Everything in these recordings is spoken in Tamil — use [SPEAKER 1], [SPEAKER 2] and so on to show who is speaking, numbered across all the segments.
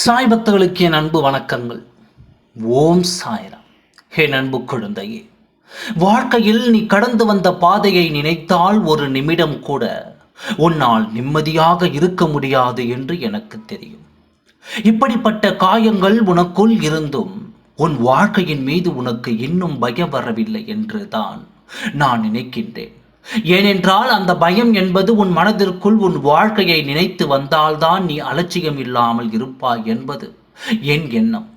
[SPEAKER 1] சாய் பக்தர்களுக்கு என் அன்பு வணக்கங்கள். ஓம் சாய்ராம். என் அன்பு குழந்தையே வாழ்க்கையில் நீ கடந்து வந்த பாதையை நினைத்தால் ஒரு நிமிடம் கூட உன்னால் நிம்மதியாக இருக்க முடியாது என்று எனக்கு தெரியும். இப்படிப்பட்ட காயங்கள் உனக்குள் இருந்தும் உன் வாழ்க்கையின் மீது உனக்கு இன்னும் பயம் வரவில்லை என்று தான் நான் நினைக்கின்றேன். ஏனென்றால் அந்த பயம் என்பது உன் மனதிற்குள் உன் வாழ்க்கையை நினைத்து வந்தால்தான் நீ அலட்சியம் இல்லாமல் இருப்பாய் என்பது என் எண்ணம்.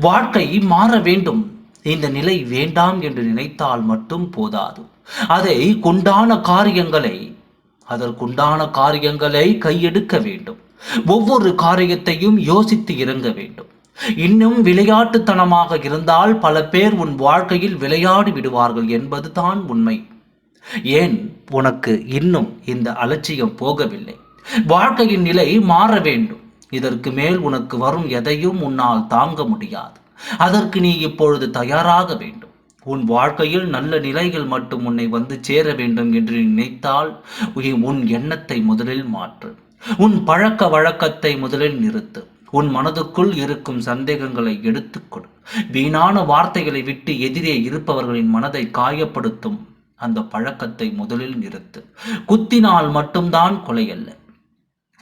[SPEAKER 1] வாழ்க்கை மாற வேண்டும். இந்த நிலை வேண்டாம் என்று நினைத்தால் மட்டும் போதாது. அதை குண்டான காரியங்களை அதற்குண்டான காரியங்களை கையெடுக்க வேண்டும். ஒவ்வொரு காரியத்தையும் யோசித்து இறங்க வேண்டும். இன்னும் விளையாட்டுத்தனமாக இருந்தால் பல பேர் உன் வாழ்க்கையில் விளையாடி விடுவார்கள் என்பதுதான் உண்மை. ஏன் உனக்கு இன்னும் இந்த அலட்சியம் போகவில்லை? வாழ்க்கையின் நிலை மாற வேண்டும். இதற்கு மேல் உனக்கு வரும் எதையும் உன்னால் தாங்க முடியாது. அதற்கு நீ இப்பொழுது தயாராக வேண்டும். உன் வாழ்க்கையில் நல்ல நிலைகள் மட்டும் உன்னை வந்து சேர வேண்டும் என்று நினைத்தால் உன் எண்ணத்தை முதலில் மாற்று. உன் பழக்க வழக்கத்தை முதலில் நிறுத்து. உன் மனதுக்குள் இருக்கும் சந்தேகங்களை எடுத்துக்கொடு வீணான வார்த்தைகளை விட்டு எதிரே இருப்பவர்களின் மனதை காயப்படுத்தும் அந்த பழக்கத்தை முதலில் நிறுத்து. குத்தினால் மட்டும்தான் கொலை அல்ல.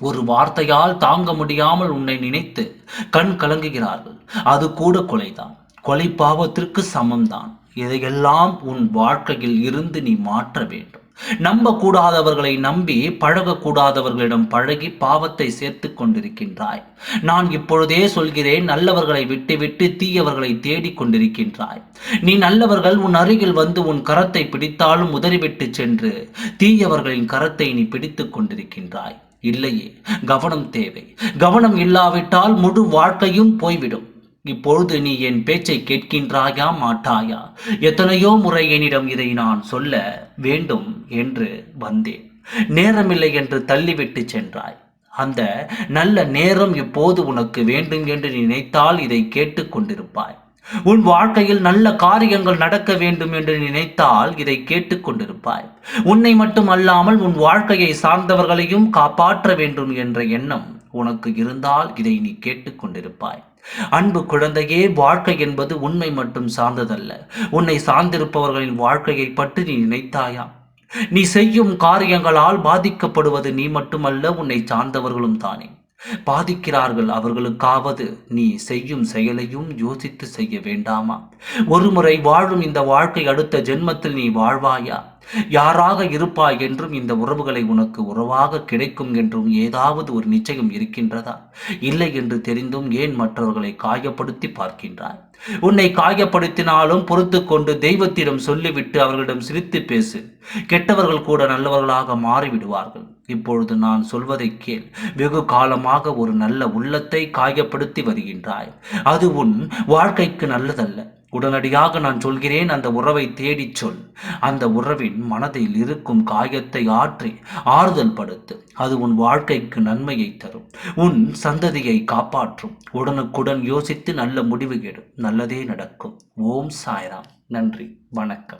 [SPEAKER 1] ஒரு வார்த்தையால் தாங்க முடியாமல் உன்னை நினைத்து கண் கலங்குகிறார்கள். அது கூட கொலைதான். கொலை பாவத்திற்கு சமம்தான். இதையெல்லாம் உன் வாழ்க்கையில் இருந்து நீ மாற்ற வேண்டும். நம்பக்கூடாதவர்களை நம்பி பழகக்கூடாதவர்களிடம் பழகி பாவத்தை சேர்த்து கொண்டிருக்கின்றாய். நான் இப்பொழுதே சொல்கிறேன் நல்லவர்களை விட்டுவிட்டு தீயவர்களை தேடிக் கொண்டிருக்கின்றாய். நீ நல்லவர்கள் உன் அருகில் வந்து உன் கரத்தை பிடித்தாலும் உதறிவிட்டு சென்று தீயவர்களின் கரத்தை நீ பிடித்துக் கொண்டிருக்கின்றாய். இல்லையே கவனம் தேவை. கவனம் இல்லாவிட்டால் முழு வாழ்க்கையும் போய்விடும். இப்பொழுது நீ என் பேச்சை கேட்கின்றாயா மாட்டாயா? எத்தனையோ முறை என்னிடம் இதை நான் சொல்ல வேண்டும். என்று வந்தேன். நேரமில்லை என்று தள்ளிவிட்டு சென்றாய். அந்த நல்ல நேரம் இப்போது உனக்கு வேண்டும் என்று நினைத்தால் இதை கேட்டுக்கொண்டிருப்பாய் உன் வாழ்க்கையில் நல்ல காரியங்கள் நடக்க வேண்டும் என்று நினைத்தால் இதை கேட்டுக்கொண்டிருப்பாய் உன்னை மட்டும் அல்லாமல் உன் வாழ்க்கையை சார்ந்தவர்களையும் காப்பாற்ற வேண்டும் என்ற எண்ணம் உனக்கு இருந்தால் இதை நீ கேட்டுக்கொண்டிருப்பாய் அன்பு குழந்தையே வாழ்க்கை என்பது உண்மை மட்டும் சார்ந்ததல்ல. உன்னை சார்ந்திருப்பவர்களின் வாழ்க்கையை பற்றி நீ நினைத்தாயா? நீ செய்யும் காரியங்களால் பாதிக்கப்படுவது நீ மட்டுமல்ல உன்னை சார்ந்தவர்களும் தானே. பாதிக்கிறார்கள். அவர்களுக்காவது நீ செய்யும் செயலையும் யோசித்து செய்ய வேண்டாமா? ஒருமுறை வாழும் இந்த வாழ்க்கை அடுத்த ஜென்மத்தில் நீ வாழ்வாயா? யாராக இருப்பாய் என்றும் இந்த உறவுகளை உனக்கு உறவாக கிடைக்கும் என்றும் ஏதாவது ஒரு நிச்சயம் இருக்கின்றதா? இல்லை என்று தெரிந்தும் ஏன் மற்றவர்களை காயப்படுத்தி பார்க்கின்றாய்? உன்னை காயப்படுத்தினாலும் பொறுத்து கொண்டு தெய்வத்திடம் சொல்லிவிட்டு அவர்களிடம் சிரித்து பேசு. கெட்டவர்கள் கூட நல்லவர்களாக மாறிவிடுவார்கள். இப்பொழுது நான் சொல்வதை கேள். வெகு காலமாக ஒரு நல்ல உள்ளத்தை காயப்படுத்தி வருகின்றாய். அது உன் வாழ்க்கைக்கு நல்லதல்ல. உடனடியாக நான் சொல்கிறேன் அந்த உறவை தேடிச் சொல். அந்த உறவின் மனதில் இருக்கும் காயத்தை ஆற்றி ஆறுதல் படுத்து அது உன் வாழ்க்கைக்கு நன்மையை தரும். உன் சந்ததியை காப்பாற்றும். உடனுக்குடன் யோசித்து நல்ல முடிவு எடு. நல்லதே நடக்கும். ஓம் சாய்ராம். நன்றி. வணக்கம்.